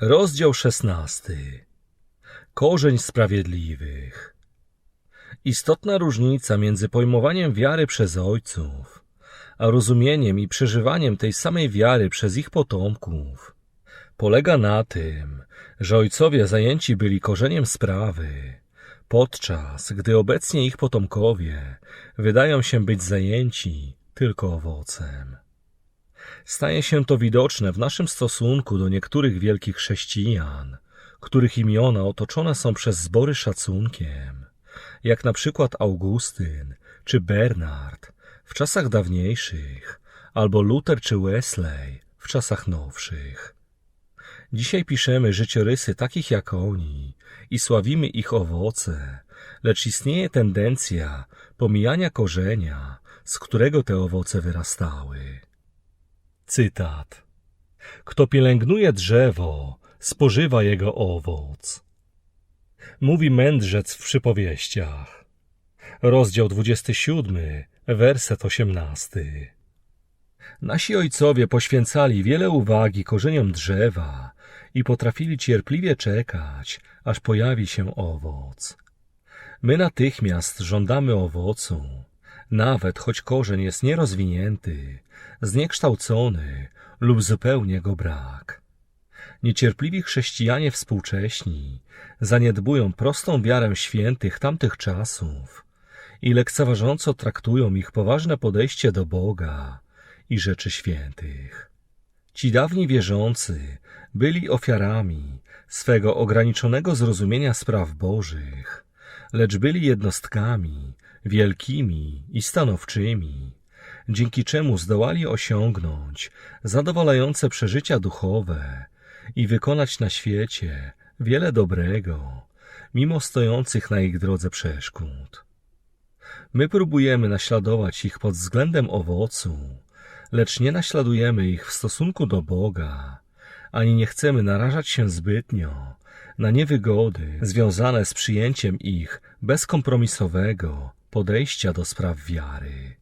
Rozdział szesnasty. Korzeń sprawiedliwych. Istotna różnica między pojmowaniem wiary przez ojców, a rozumieniem i przeżywaniem tej samej wiary przez ich potomków polega na tym, że ojcowie zajęci byli korzeniem sprawy, podczas gdy obecnie ich potomkowie wydają się być zajęci tylko owocem. Staje się to widoczne w naszym stosunku do niektórych wielkich chrześcijan, których imiona otoczone są przez zbory szacunkiem, jak na przykład Augustyn czy Bernard w czasach dawniejszych, albo Luther czy Wesley w czasach nowszych. Dzisiaj piszemy życiorysy takich jak oni i sławimy ich owoce, lecz istnieje tendencja pomijania korzenia, z którego te owoce wyrastały. Cytat. Kto pielęgnuje drzewo, spożywa jego owoc. Mówi mędrzec w przypowieściach. Rozdział 27, werset 18. Nasi ojcowie poświęcali wiele uwagi korzeniom drzewa i potrafili cierpliwie czekać, aż pojawi się owoc. My natychmiast żądamy owocu, nawet choć korzeń jest nierozwinięty, zniekształcony lub zupełnie go brak. Niecierpliwi chrześcijanie współcześni zaniedbują prostą wiarę świętych tamtych czasów i lekceważąco traktują ich poważne podejście do Boga i rzeczy świętych. Ci dawni wierzący byli ofiarami swego ograniczonego zrozumienia spraw bożych, lecz byli jednostkami wielkimi i stanowczymi, dzięki czemu zdołali osiągnąć zadowalające przeżycia duchowe i wykonać na świecie wiele dobrego, mimo stojących na ich drodze przeszkód. My próbujemy naśladować ich pod względem owocu, lecz nie naśladujemy ich w stosunku do Boga, ani nie chcemy narażać się zbytnio na niewygody związane z przyjęciem ich bezkompromisowego podejścia do spraw wiary.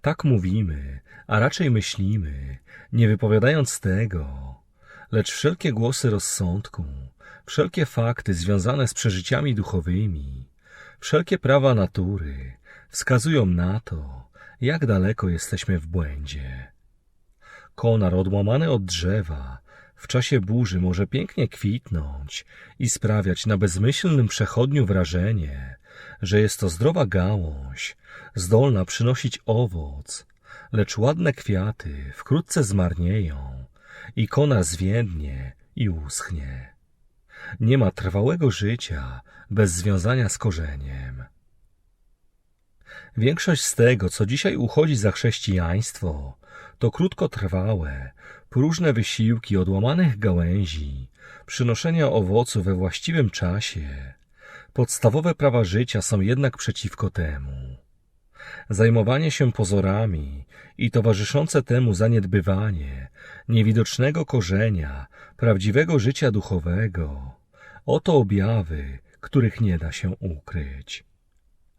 Tak mówimy, a raczej myślimy, nie wypowiadając tego, lecz wszelkie głosy rozsądku, wszelkie fakty związane z przeżyciami duchowymi, wszelkie prawa natury wskazują na to, jak daleko jesteśmy w błędzie. Konar odłamany od drzewa w czasie burzy może pięknie kwitnąć i sprawiać na bezmyślnym przechodniu wrażenie, że jest to zdrowa gałąź, zdolna przynosić owoc, lecz ładne kwiaty wkrótce zmarnieją i konar zwiędnie i uschnie. Nie ma trwałego życia bez związania z korzeniem. Większość z tego, co dzisiaj uchodzi za chrześcijaństwo, to krótkotrwałe, próżne wysiłki odłamanych gałęzi, przynoszenia owocu we właściwym czasie. Podstawowe prawa życia są jednak przeciwko temu. Zajmowanie się pozorami i towarzyszące temu zaniedbywanie niewidocznego korzenia prawdziwego życia duchowego oto objawy, których nie da się ukryć.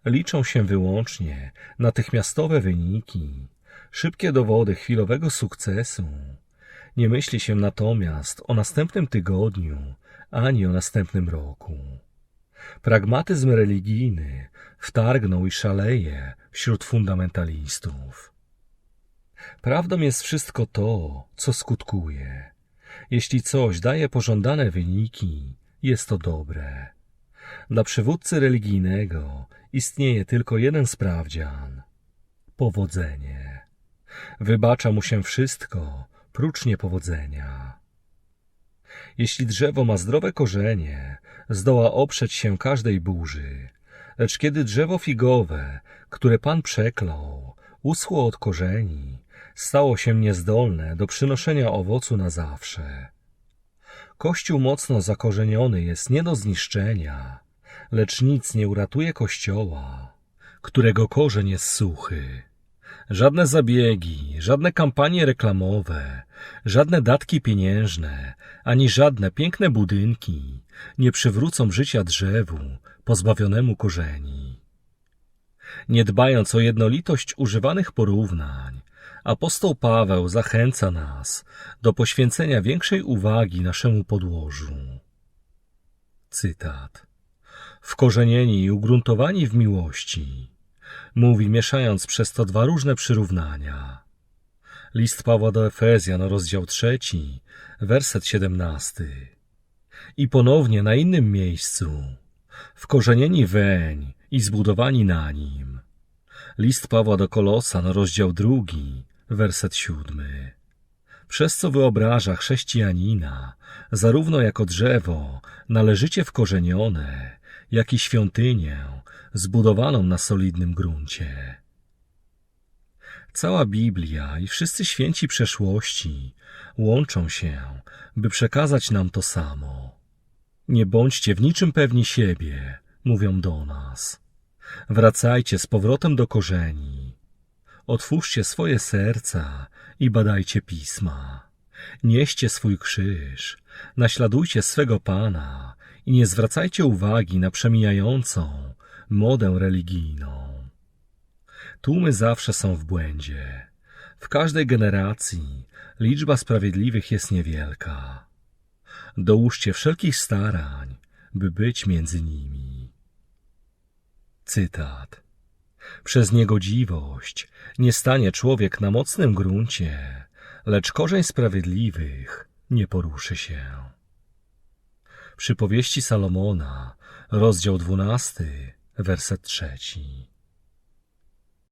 Liczą się wyłącznie natychmiastowe wyniki, szybkie dowody chwilowego sukcesu. Nie myśli się natomiast o następnym tygodniu ani o następnym roku. Pragmatyzm religijny wtargnął i szaleje wśród fundamentalistów. Prawdą jest wszystko to, co skutkuje. Jeśli coś daje pożądane wyniki, jest to dobre. Dla przywódcy religijnego istnieje tylko jeden sprawdzian powodzenie. Wybacza mu się wszystko, prócz niepowodzenia. Jeśli drzewo ma zdrowe korzenie, zdoła oprzeć się każdej burzy. Lecz kiedy drzewo figowe, które Pan przeklął, uschło od korzeni, stało się niezdolne do przynoszenia owocu na zawsze. Kościół mocno zakorzeniony jest nie do zniszczenia, lecz nic nie uratuje Kościoła, którego korzeń jest suchy. Żadne zabiegi, żadne kampanie reklamowe, żadne datki pieniężne, ani żadne piękne budynki nie przywrócą życia drzewu pozbawionemu korzeni. Nie dbając o jednolitość używanych porównań, Apostoł Paweł zachęca nas do poświęcenia większej uwagi naszemu podłożu. Cytat. Wkorzenieni i ugruntowani w miłości, mówi mieszając przez to dwa różne przyrównania. List Pawła do Efezjan, rozdział trzeci, werset siedemnasty. I ponownie na innym miejscu, wkorzenieni weń i zbudowani na nim. List Pawła do Kolosan, rozdział drugi, werset siódmy. Przez co wyobraża chrześcijanina, zarówno jako drzewo należycie wkorzenione, jak i świątynię zbudowaną na solidnym gruncie. Cała Biblia i wszyscy święci przeszłości łączą się, by przekazać nam to samo. Nie bądźcie w niczym pewni siebie, mówią do nas. Wracajcie z powrotem do korzeni. Otwórzcie swoje serca i badajcie pisma. Nieście swój krzyż, naśladujcie swego Pana i nie zwracajcie uwagi na przemijającą modę religijną. Tłumy zawsze są w błędzie. W każdej generacji liczba sprawiedliwych jest niewielka. Dołóżcie wszelkich starań, by być między nimi. Cytat. Przez niegodziwość nie stanie człowiek na mocnym gruncie, lecz korzeń sprawiedliwych nie poruszy się. Przypowieści Salomona, rozdział dwunasty, werset trzeci.